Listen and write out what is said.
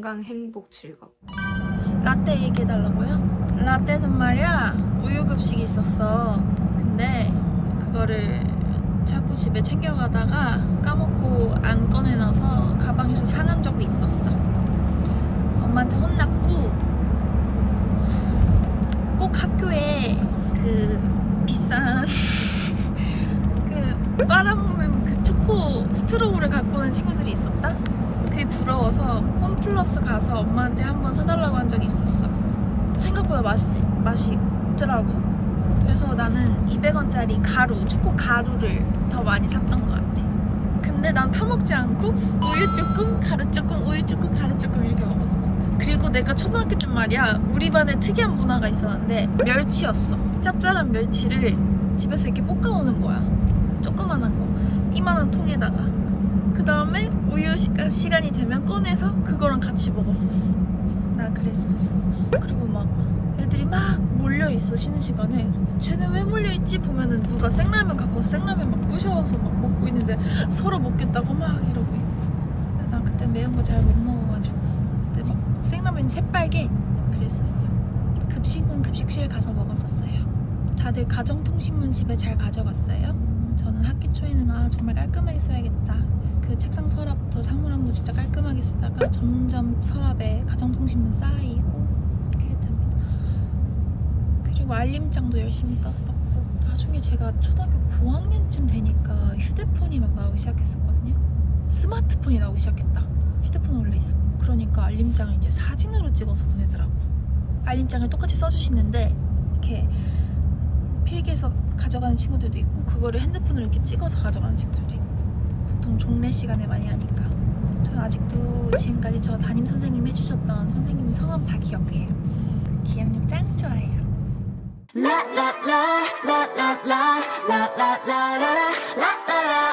건강, 행복, 즐겁. 라떼 얘기해달라고요? 라떼는 말이야 우유 급식이 있었어 근데 그거를 자꾸 집에 챙겨가다가 까먹고 안 꺼내놔서 가방에서 상한 적이 있었어 엄마한테 혼났고 꼭 학교에 그 비싼 그 초코 스트로우를 갖고 오는 친구들이 있었다? 그게 부러워서 홈플러스 가서 엄마한테 한번 사달라고 한 적이 있었어. 생각보다 맛이 맛이 있더라고. 그래서 나는 200원짜리 가루, 초코 가루를 더 많이 샀던 것 같아. 근데 난 타먹지 않고 우유 조금, 가루 조금, 우유 조금, 가루 조금 이렇게 먹었어. 그리고 내가 초등학교 때 말이야 우리 반에 특이한 문화가 있었는데 멸치였어. 짭짤한 멸치를 집에서 이렇게 볶아오는 거야. 조그만한 거, 이만한 통에다가. 그 다음에 우유 시간, 시간 이 되면 꺼내서 그거랑 같이 먹었었어. 나 그랬었어. 그리고 막 애들이 막 몰려있어, 쉬는 시간에. 쟤네 왜 몰려있지? 보면은 누가 생라면 갖고 생라면 막 부셔와서 막 먹고 있는데 서로 먹겠다고 막 이러고 있고. 근데 난 그때 매운 거 잘 못 먹어가지고. 근데 막 생라면이 새빨개. 그랬었어. 급식은 급식실 가서 먹었었어요. 다들 가정통신문 집에 잘 가져갔어요? 저는 학기 초에는 아 정말 깔끔하게 써야겠다. 그 책상 서랍도 사물함도 진짜 깔끔하게 쓰다가 점점 서랍에 가정통신문 쌓이고 그랬답니다. 그리고 알림장도 열심히 썼었고 나중에 제가 초등학교 고학년쯤 되니까 휴대폰이 막 나오기 시작했었거든요. 스마트폰이 나오기 시작했다. 휴대폰은 원래 있었고 그러니까 알림장을 이제 사진으로 찍어서 보내더라고. 알림장을 똑같이 써주시는데 이렇게 필기해서 가져가는 친구들도 있고 그거를 핸드폰으로 이렇게 찍어서 가져가는 친구들도 있고 보통 종례 시간에 많이 하니까 저는 아직도 지금까지 저 담임 선생님 해주셨던 선생님 성함 다 기억해요 기억력 짱 좋아해요 라라라 라라라 라라라라 라라라